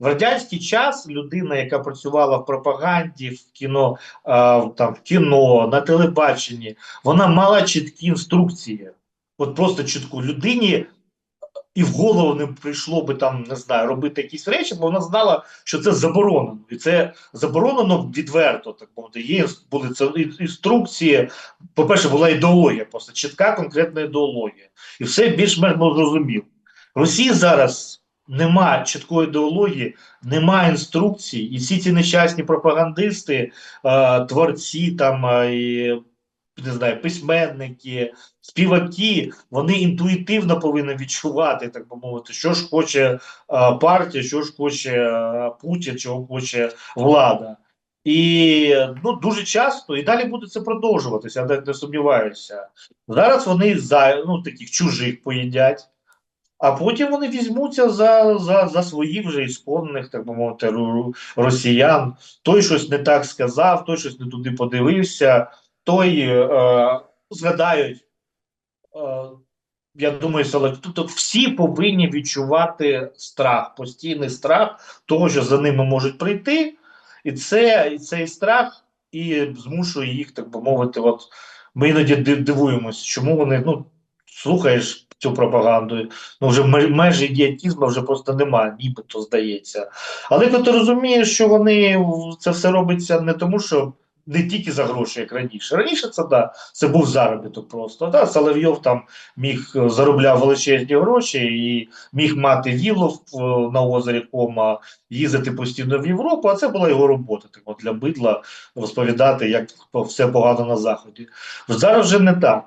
В радянський час людина, яка працювала в пропаганді, в кіно, е, там, в кіно, на телебаченні, вона мала чіткі інструкції. От просто чітку людині і в голову не прийшло би там, не знаю, робити якісь речі, бо вона знала, що це заборонено. І це заборонено відверто, так мовити. Є були це інструкції. По-перше, була ідеологія, просто чітка конкретна ідеологія. І все більш-менш зрозуміло. Росії зараз немає чіткої ідеології, немає інструкцій, і всі ці нещасні пропагандисти, е, творці там е, і, не знаю, письменники, співаки, вони інтуїтивно повинні відчувати, так би мовити, що ж хоче е, партія, що ж хоче Путін, чого хоче влада. І ну дуже часто і далі буде це продовжуватися, я не сумніваюся. Зараз вони за ну таких чужих поїдять, а потім вони візьмуться за, за, за своїх вже ісконних, так би мовити, росіян. Той щось не так сказав, той щось не туди подивився, той е, згадають. Е, я думаю, тобто всі повинні відчувати страх, постійний страх того, що за ними можуть прийти, і це і цей страх і змушує їх, так би мовити, от ми іноді див- дивуємося, чому вони ну слухаєш цю пропаганду, ну вже межі ідіотізму вже просто немає, нібито здається. Але коли ти розумієш, що вони це все робиться не тому, що не тільки за гроші, як раніше. Раніше це да, це був заробіток просто. Да, Соловйов там міг е, заробляв величезні гроші і міг мати віллу в- в- на озері Кома, їздити постійно в Європу, а це була його робота. Так от для бидла розповідати, як все погано на заході. Зараз вже не так.